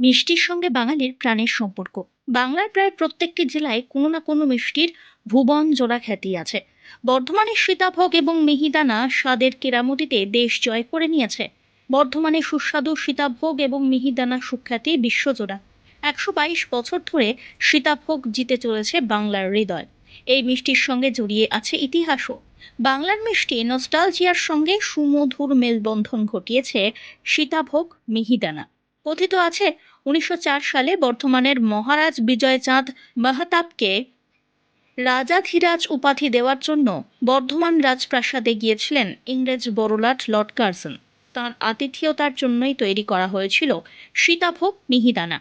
মিষ্টির সঙ্গে বাঙালির প্রাণের সম্পর্ক। বাংলার প্রায় প্রত্যেকটি জেলায় কোনো না কোনো মিষ্টির ভুবন জোড়া খ্যাতি আছে। বর্ধমানের সীতাভোগ এবং মিহিদানা স্বাদের কেরামতিতে দেশ জয় করে নিয়েছে। বর্ধমানে সুস্বাদু সীতাভোগ এবং মিহিদানা সুখ্যাতি বিশ্বজোড়া। একশো বাইশ বছর ধরে সীতাভোগ জিতে চলেছে বাংলার হৃদয়। এই মিষ্টির সঙ্গে জড়িয়ে আছে ইতিহাসও। বাংলার মিষ্টি নস্টালজিয়ার সঙ্গে সুমধুর মেলবন্ধন ঘটিয়েছে সীতাভোগ, মিহিদানা। কথিত আছে, উনিশশো চার সালে বর্ধমানের মহারাজ বিজয়চাঁদ মাহতাবকে রাজাধিরাজ উপাধি দেওয়ার জন্য বর্ধমান রাজপ্রাসাদে গিয়েছিলেন ইংরেজ বড়লাট লর্ড কার্সন। তাঁর আতিথেয়তার জন্যই তৈরি করা হয়েছিল সীতাভোগ মিহিদানা।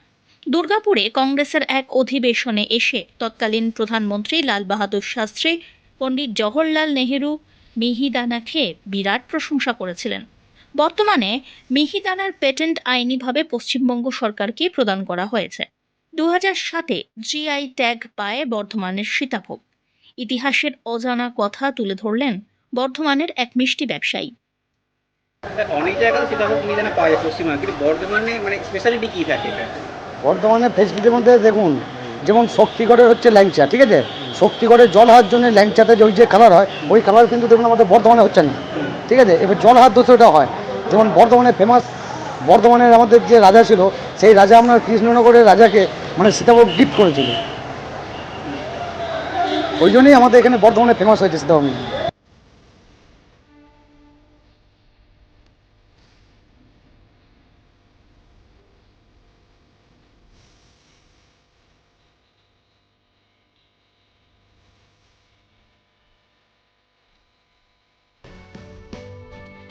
দুর্গাপুরে কংগ্রেসের এক অধিবেশনে এসে তৎকালীন প্রধানমন্ত্রী লাল বাহাদুর শাস্ত্রী, পণ্ডিত জওহরলাল নেহেরু মিহিদানা খেয়ে বিরাট প্রশংসা করেছিলেন। বর্তমানে মিহিদানার পেটেন্ট আইনিভাবে পশ্চিমবঙ্গ সরকারকে প্রদান করা হয়েছে। দু হাজার সাতে জিআই ট্যাগ পায় বর্ধমানের সীতাভোগ। ইতিহাসের অজানা কথা তুলে ধরলেন বর্ধমানের এক মিষ্টি ব্যবসায়ী। অনেক জায়গায় সীতাভোগ মিহিদানা পাওয়া যায় পশ্চিমবঙ্গে কিন্তু বর্ধমানে মানে স্পেশালিটি কী থাকে ফেসিলিটির মধ্যে দেখুন যেমন শক্তিগড়ের হচ্ছে ল্যাংচা ঠিক আছে? শক্তিগড়ের জল হাওয়ার জন্য ল্যাংচাতে যে ওই যে কালার হয় ওই কালার কিন্তু দেখুন আমাদের বর্ধমানে হচ্ছে না। ঠিক আছে? এবার জল হাত দোষে ওটা হয়। যেমন বর্ধমানে ফেমাস বর্ধমানের আমাদের যে রাজা ছিল, সেই রাজা আপনার কৃষ্ণনগরের রাজাকে মানে সীতাভোগ গিফট করেছিল। ওই জন্যই আমাদের এখানে বর্ধমানে ফেমাস হয়েছে সীতাভোগ।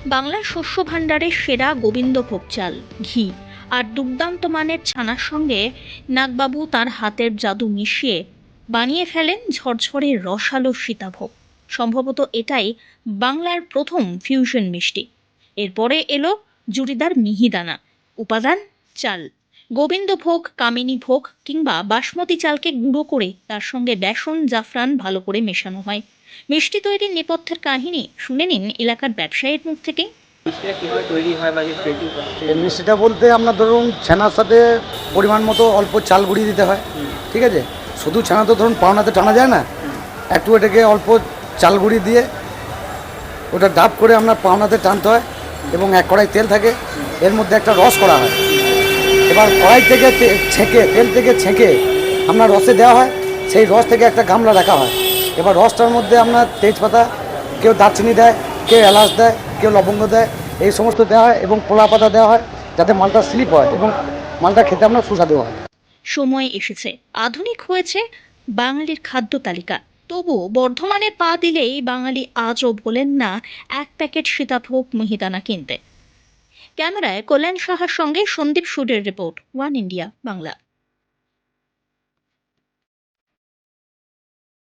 বাংলার শস্য ভাণ্ডারের সেরা গোবিন্দভোগ চাল, ঘি আর দুর্দান্ত মানের ছানার সঙ্গে নাগবাবু তার হাতের জাদু মিশিয়ে বানিয়ে ফেলেন ঝরঝরে রসালো সীতাভোগ। সম্ভবত এটাই বাংলার প্রথম ফিউশন মিষ্টি। এরপরে এলো জুড়িদার মিহিদানা, উপাদান চাল। গোবিন্দভোগ কামিনী ভোগ কিংবা বাসমতি চালকে গুঁড়ো করে তার সঙ্গে বেসন, জাফরান ভালো করে মেশানো হয়। মিষ্টি তৈরির নেপথ্যের কাহিনী শুনে নিন এলাকার ব্যবসায়ীর মুখ থেকে। মিষ্টিটা হয় বলতে আপনার ধরুন ছানার সাথে পরিমাণ মতো অল্প চাল গুঁড়ি দিতে হয় ঠিক আছে? শুধু ছানা তো ধরুন পাওনাতে টানা যায় না। একটু এটাকে অল্প চাল গুঁড়ি দিয়ে ওটা ডাব করে আপনার পাওনাতে টানতে হয় এবং এক কড়াই তেল থাকে এর মধ্যে একটা রস করা হয়। এবার কড়াই থেকে ছেঁকে তেল থেকে ছেঁকে আপনার রসে দেওয়া হয় সেই রস থেকে একটা গামলা রাখা হয়। এবার রসটার মধ্যে আপনার তেজপাতা, কেউ দারচিনি দেয়, কেউ এলাচ দেয়, কেউ লবঙ্গ দেয়, এই সমস্ত দেওয়া হয় এবং পোলা পাতা দেওয়া হয় যাতে মালটা স্লিপ হয় এবং মালটা খেতে আপনার সুস্বাদু হয়। সময় এসেছে। আধুনিক হয়েছে বাঙালির খাদ্য তালিকা। তবু বর্ধমানে পা দিলেই বাঙালি আজও বলেন না, এক প্যাকেট সীতাভোগ মিহিদানা কিনতে। ক্যামেরায় কল্যাণ সাহার সঙ্গে সন্দীপ সুরের রিপোর্ট, ওয়ান ইন্ডিয়া, বাংলা।